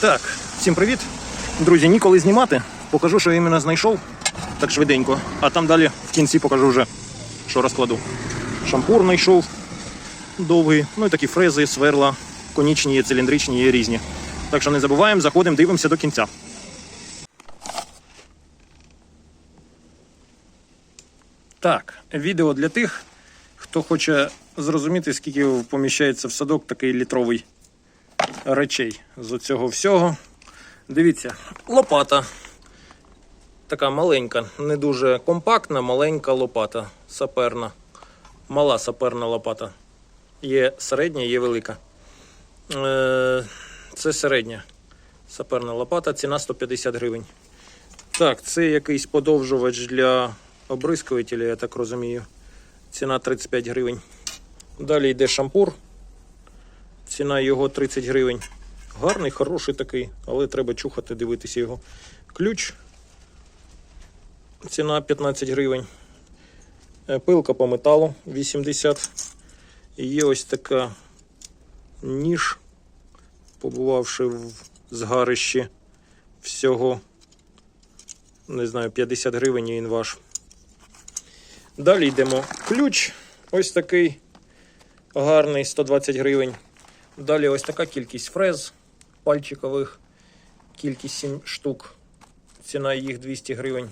Так, всім привіт. Друзі, ніколи знімати. Покажу, що я іменно знайшов так швиденько. А там далі в кінці покажу вже, що розкладу. Шампур знайшов довгий, ну і такі фрези, сверла, конічні, є, циліндричні, є різні. Так що не забуваємо, заходимо, дивимося до кінця. Так, відео для тих, хто хоче зрозуміти, скільки поміщається в садок такий літровий речей з оцього всього. Дивіться, лопата. Така маленька, не дуже компактна, маленька лопата саперна. Мала саперна лопата. Є середня, є велика. Е, Це середня саперна лопата, ціна 150 гривень. Так, це якийсь подовжувач для обрискувателя, я так розумію. Ціна 35 гривень. Далі йде шампур. Ціна його 30 гривень. Гарний, хороший такий, але треба чухати, дивитися його. Ключ. Ціна 15 гривень. Е, Пилка по металу 80. І є ось така ніж, побувавши в згарищі всього, не знаю, 50 гривень він ваш. Далі йдемо. Ключ. Ось такий гарний 120 гривень. Далі ось така кількість фрез пальчикових, кількість 7 штук. Ціна їх 200 гривень.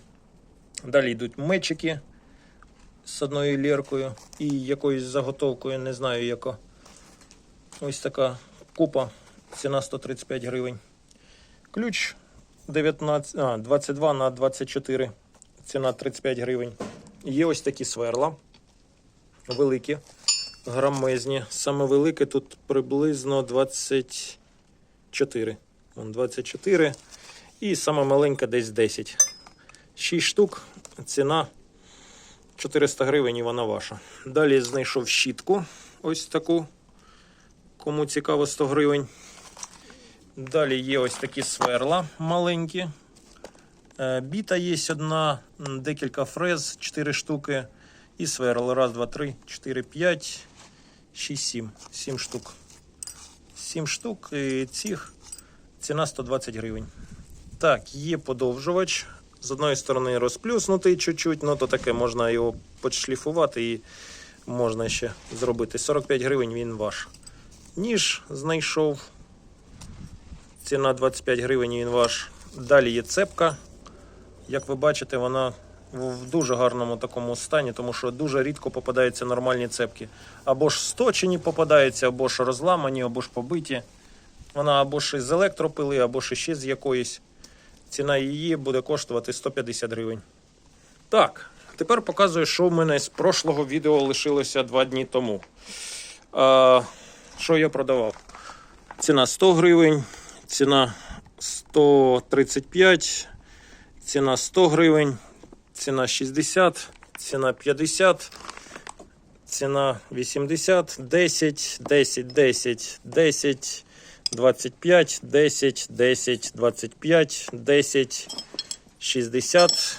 Далі йдуть мечики з одною ліркою і якоюсь заготовкою, не знаю яка. Ось така купа, ціна 135 гривень. Ключ 19, а, 22 на 24, ціна 35 гривень. Є ось такі сверла великі, грамезні. Саме велике тут приблизно 24. Вон 24. І саме маленька десь 10. 6 штук. Ціна 400 гривень і вона ваша. Далі знайшов щітку. Ось таку. Кому цікаво 100 гривень. Далі є ось такі сверла маленькі. Е, Біта є одна, декілька фрез, 4 штуки. І сверл. Раз, два, три, 4, 5, 6, 7. 7 штук. 7 штук і цих ціна 120 гривень. Так, є подовжувач. З одної сторони розплюснутий чуть-чуть, ну то таке можна його подшліфувати і можна ще зробити. 45 гривень він ваш. Ніж знайшов. Ціна 25 гривень він ваш. Далі є цепка. Як ви бачите, вона в дуже гарному такому стані, тому що дуже рідко попадаються нормальні цепки. Або ж сточені попадаються, або ж розламані, або ж побиті. Вона або ж із електропили, або ж ще з якоїсь. Ціна її буде коштувати 150 гривень. Так, тепер показую, що в мене з прошлого відео лишилося два дні тому. А, що я продавав? Ціна 100 гривень, ціна 135, ціна 100 гривень, ціна 60, ціна 50, ціна 80, 10, 10, 10, 10, 25, 10, 10, 25, 10, 60,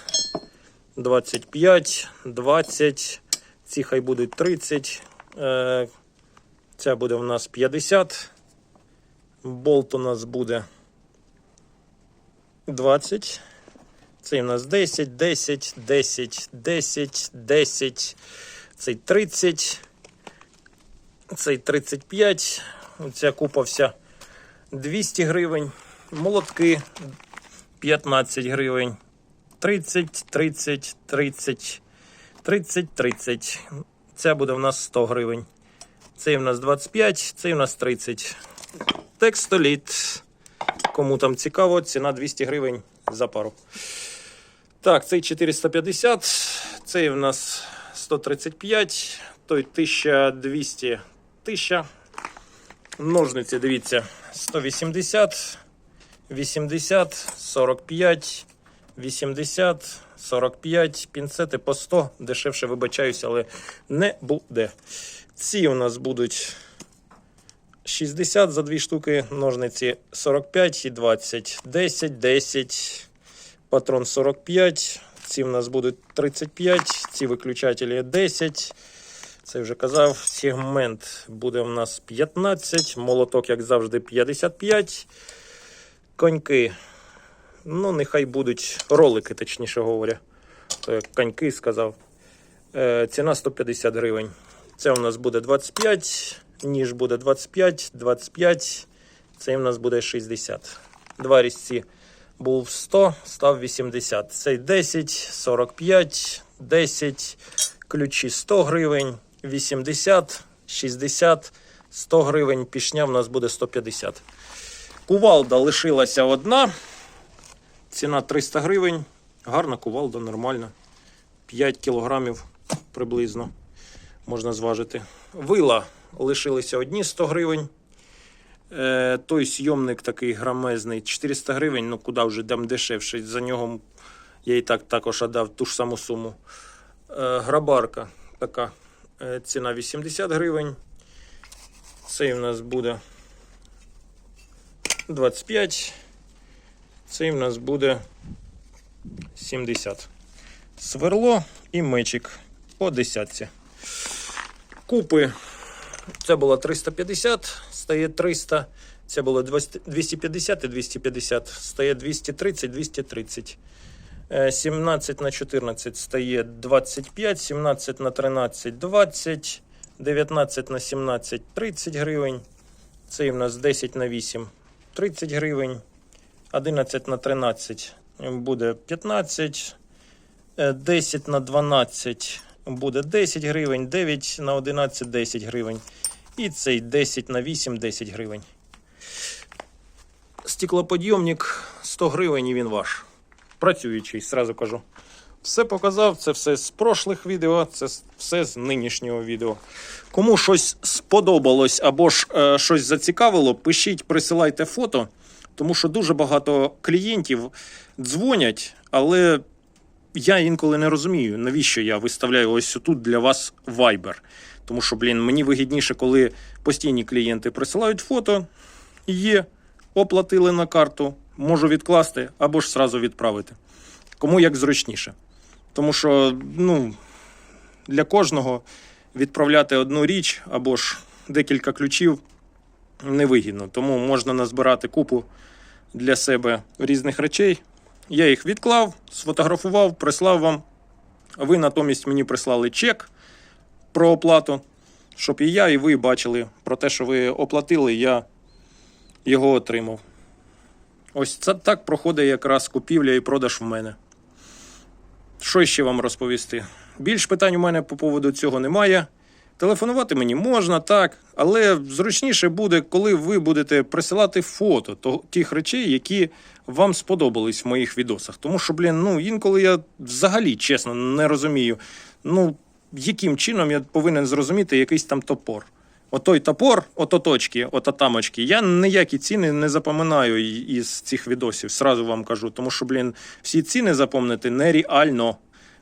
25, 20, ці хай будуть 30, е, ця буде у нас 50, болт у нас буде 20, цей у нас 10, 10, 10, 10, 10, цей 30, цей 35, ця купа вся 200 гривень, молотки 15 гривень, 30, 30, 30, 30, 30. Ця буде в нас 100 гривень. Цей в нас 25, цей в нас 30. Текстоліт. Кому там цікаво, ціна 200 гривень за пару. Так, цей 450, цей в нас 135, той 1200 1000. Ножниці, дивіться, 180, 80, 45, 80, 45, пінцети по 100. Дешевше вибачаюся, але не буде. Ці у нас будуть 60 за дві штуки, ножниці 45 і 20, 10, 10, патрон 45. Ці в нас будуть 35, ці виключателі 10. Це вже казав, сегмент буде в нас 15, молоток, як завжди, 55. Коньки. Ну, нехай будуть ролики, точніше говоря. Коньки сказав. Е, ціна 150 гривень. Це у нас буде 25, ніж буде 25, 25. Це у нас буде 60. Два різці був 100, став 80. Цей 10, 45, 10, ключі 100 гривень, 80, 60, 100 гривень. Пішня в нас буде 150. Кувалда лишилася одна. Ціна 300 гривень. Гарна кувалда, нормальна. 5 кілограмів приблизно можна зважити. Вила лишилися одні 100 гривень. Е, той сйомник такий грамезний 400 гривень, ну куди вже дам дешевше. За нього я і так також отдав ту ж саму суму. Е, грабарка така е, ціна 80 гривень. Цей у нас буде 25. Цей у нас буде 70. Сверло і мечик по десятці. Купи. Це було 350, стає 300. Це було 250 і 250, стає 230, 230. Е, 17 на 14 стає 25, 17 на 13 20, 19 на 17 30 гривень. Це в нас 10 на 8 30 гривень. 11 на 13 буде 15. Е, 10 на 12 буде 10 гривень, 9 на 11 10 гривень. І цей 10 на 8 10 гривень. Стеклоподйомник 100 гривень і він ваш. Працюючий, сразу кажу. Все показав, це все з прошлих відео, це все з нинішнього відео. Кому щось сподобалось або ж е, щось зацікавило, пишіть, присилайте фото, тому що дуже багато клієнтів дзвонять, але я інколи не розумію, навіщо я виставляю ось тут для вас Viber. Тому що, блін, мені вигідніше, коли постійні клієнти присилають фото, є, оплатили на карту, можу відкласти або ж сразу відправити. Кому як зручніше. Тому що, ну, для кожного відправляти одну річ або ж декілька ключів невигідно. Тому можна назбирати купу для себе різних речей. Я їх відклав, сфотографував, прислав вам. Ви натомість мені прислали чек про оплату, щоб і я, і ви бачили про те, що ви оплатили, я його отримав. Ось це так проходить якраз купівля і продаж в мене. Що ще вам розповісти? Більш питань у мене по поводу цього немає. Телефонувати мені можна, так, але зручніше буде, коли ви будете присилати фото то- тих речей, які вам сподобались в моїх відосах. Тому що, блін, ну інколи я взагалі чесно не розумію, ну яким чином я повинен зрозуміти якийсь там топор. Отой топор, ото точки, ото тамочки. Я ніякі ціни не запам'ятаю і- із цих відосів, сразу вам кажу. Тому що, блін, всі ціни запомнити нереально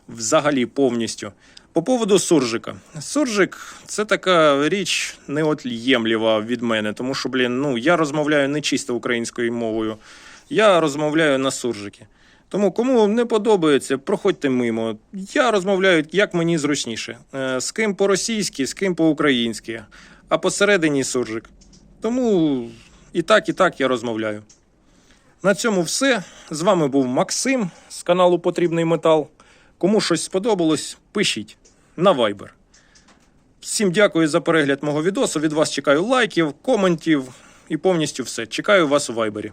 взагалі повністю. По поводу суржика. Суржик це така річ неот'ємліва від мене, тому що, блін, ну я розмовляю не чисто українською мовою, я розмовляю на суржики. Тому кому не подобається, проходьте мимо. Я розмовляю як мені зручніше. Е, З ким по-російськи, з ким по-українськи, а посередині суржик. Тому і так, і так я розмовляю. На цьому все. З вами був Максим з каналу Потрібний Метал. Кому щось сподобалось, пишіть на Viber. Всім дякую за перегляд мого відосу. Від вас чекаю лайків, коментів і повністю все. Чекаю вас у Вайбері.